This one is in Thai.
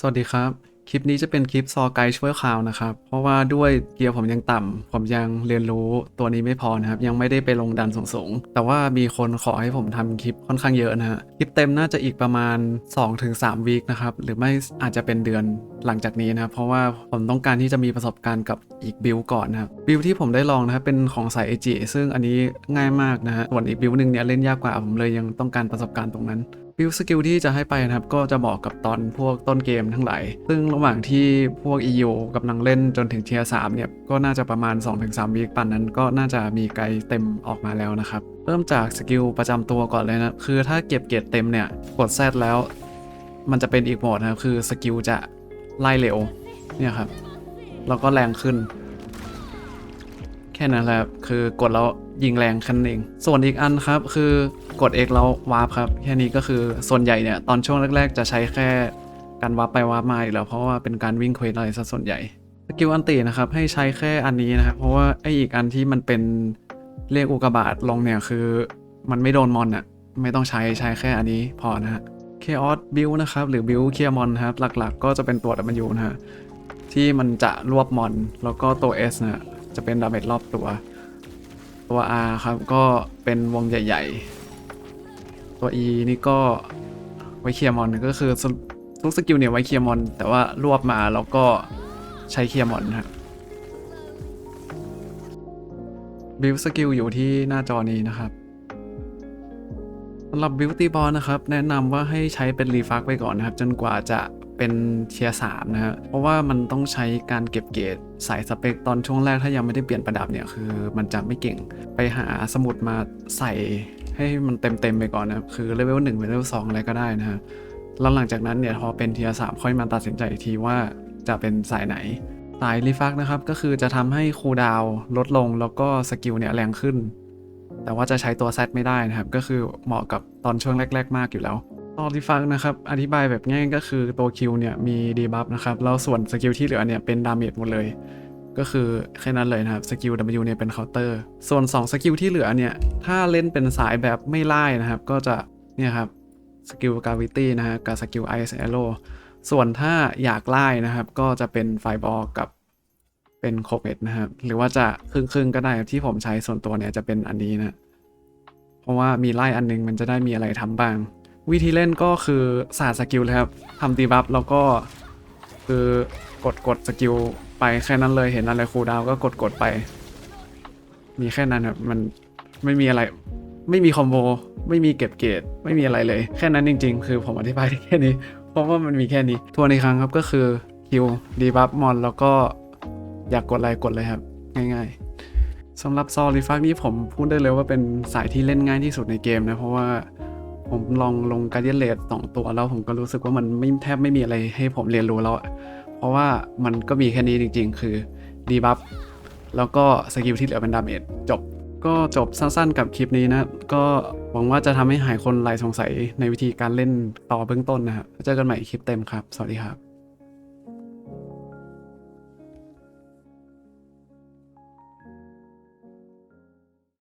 สวัสดีครับ คลิปนี้จะเป็นคลิปซอไกด์ช่วยข่าวนะครับ เพราะว่าด้วยเกียร์ผมยังต่ำผมยังเรียนรู้ตัวนี้ไม่พอนะครับ ยังไม่ได้ไปลงดันสูงๆ แต่ว่ามีคนขอให้ผมทำคลิปค่อนข้างเยอะนะฮะ คลิปเต็มน่าจะอีกประมาณ 2-3วีคนะครับ หรือไม่อาจจะเป็นเดือนหลังจากนี้นะครับ เพราะว่าผมต้องการที่จะมีประสบการณ์กับอีกบิลก่อนนะครับ บิลที่ผมได้ลองนะครับเป็นของสายเอจซึ่งอันนี้ง่ายมากนะฮะ ส่วนอีกบิลหนึ่งเนี่ยเล่นยากกว่าผมเลยยังต้องการประสบการณ์ตรงนั้น บิลสกิลที่จะให้ไปนะครับ ก็จะบอกกับตอนพวกต้นเกมทั้งหลาย ซึ่งระหว่างที่พวก EU กำลังเล่นจนถึงเทียร์3เนี่ย ก็น่าจะประมาณ 2-3วีคปันนั้นก็น่าจะมีไกด์เต็มออกมาแล้วนะครับ เริ่มจากสกิลประจำตัวก่อนเลยนะ คือถ้าเก็บเกรดเต็มเนี่ย กดแซดแล้ว มันจะเป็นอีกโหมดนะครับ คือสกิลจะไล่เร็ว เนี่ยครับ แล้วก็แรงขึ้น แค่นั้นแหละ คือกดแล้ว ยิงแรงคันเอง ส่วนอีกอันครับคือกด X แล้ววาร์ปครับแค่นี้ก็คือส่วนใหญ่เนี่ยตอนช่วงแรก ๆ จะใช้แค่การวาร์ปไปวาร์ปมาอยู่แล้วเพราะว่าเป็นการวิ่งเควสอะไรซะส่วนใหญ่สกิลอันตีนะครับให้ใช้แค่อันนี้นะครับเพราะว่าไออีกอันที่มันเป็นเรียกอุกบาตลงเนี่ยคือมันไม่โดนมอนอะไม่ต้องใช้ใช้แค่อันนี้พอนะฮะ Chaos Build นะครับหรือ Build เคลียร์มอนครับหลักๆ ก็จะเป็นตัว W นะฮะที่มันจะรวบมอน แล้วก็ตัว S นะจะเป็นดาเมจรอบตัว ตัว R ครับก็เป็นวงใหญ่ ๆ ตัว E นี่ก็ไวเคียร์มอนก็คือสทุกสกิลเนี่ยไวเคียร์มอน แต่ว่ารวบมาแล้วก็ใช้เคียร์มอนนะฮะบิวสกิลอยู่ที่หน้าจอนี้นะครับสำหรับ Beauty Ball นะครับ แนะนำว่าให้ใช้เป็นรีฟักไปก่อนนะครับ จนกว่าจะ เป็นเทียสามนะฮะเพราะว่ามันต้องใช้การเก็บเกรดสายสเปคตอนช่วงแรกถ้ายังไม่ได้เปลี่ยนประดับเนี่ยคือมันจะไม่เก่งไปหาสมุดมาใส่ให้มันเต็มๆไปก่อนนะครับคือเลเวลหนึ่งเลเวลสองอะไรก็ได้นะฮะแล้วหลังจากนั้นเนี่ยพอเป็นเทียสามค่อยมาตัดสินใจอีกทีว่าจะเป็นสายไหนสายรีฟักนะครับก็คือจะทำให้คูดาวลดลงแล้วก็สกิลเนี่ยแรงขึ้น แต่ว่าจะใช้ตัวเซตไม่ได้นะครับ ก็คือเหมาะกับตอนช่วงแรก ๆ มากอยู่แล้ว ตอนที่ฟังนะครับ อธิบายแบบง่ายก็คือตัวคิวเนี่ยมีดีบัฟนะครับ แล้วส่วนสกิลที่เหลือเนี่ยเป็นดาเมจหมดเลย ก็คือแค่นั้นเลยนะครับ สกิล W เนี่ยเป็นเคาน์เตอร์ ส่วน 2 สกิลที่เหลือเนี่ย ถ้าเล่นเป็นสายแบบไม่ไล่นะครับ ก็จะเนี่ยครับ สกิลกาวิตี้นะฮะกับสกิลไอซ์แอโร่ส่วนถ้าอยากไล่นะครับ ก็จะเป็นไฟบอลกับเป็นโคเ e ตนะครับ หรือว่าจะครึ่งๆก็ได้ที่ผมใช้ส่วนตัวเนี่ยจะเป็นอันนี้นะ เพราะว่ามีไล่อันนึงมันจะได้มีอะไรทำบ้าง วิธีเล่นก็คือศาสตร์สกิลเลยครับทำตีบัฟแล้วก็คือกดกดสกิลไปแค่นั้นเลยเห็นอะไรคูลดาวก็กดกดไป มีแค่นั้นครับมันไม่มีอะไร ไม่มีคอมโบไม่มีเก็บเกรดไม่มีอะไรเลย แค่นั้นจริง ๆ คือผมอธิบายได้แค่นี้ เพราะว่ามันมีแค่นี้ทวนอีกครั้งครับก็คือคิวดีบัฟมอนแล้วก็อยากกดอะไรกดเลยครับ ง่าย ๆสำหรับซอลิฟักนี่ผมพูดได้เลยว่าเป็นสายที่เล่นง่ายที่สุดในเกมนะ เพราะว่า ผมลองลงการเดียนเลดสองตัวแล้วผมก็รู้สึกว่ามันไม่แทบไม่มีอะไรให้ผมเรียนรู้แล้วเพราะว่ามันก็มีแค่นี้จริง ๆ คือดีบัฟแล้วก็สกิลที่เหลือเป็นดาเมจจบ ก็จบสั้นๆกับคลิปนี้นะ ก็หวังว่าจะทำให้หายคนหลายสงสัยในวิธีการเล่นต่อเบื้องต้นนะครับเจอกันใหม่คลิปเต็มครับ สวัสดีครับ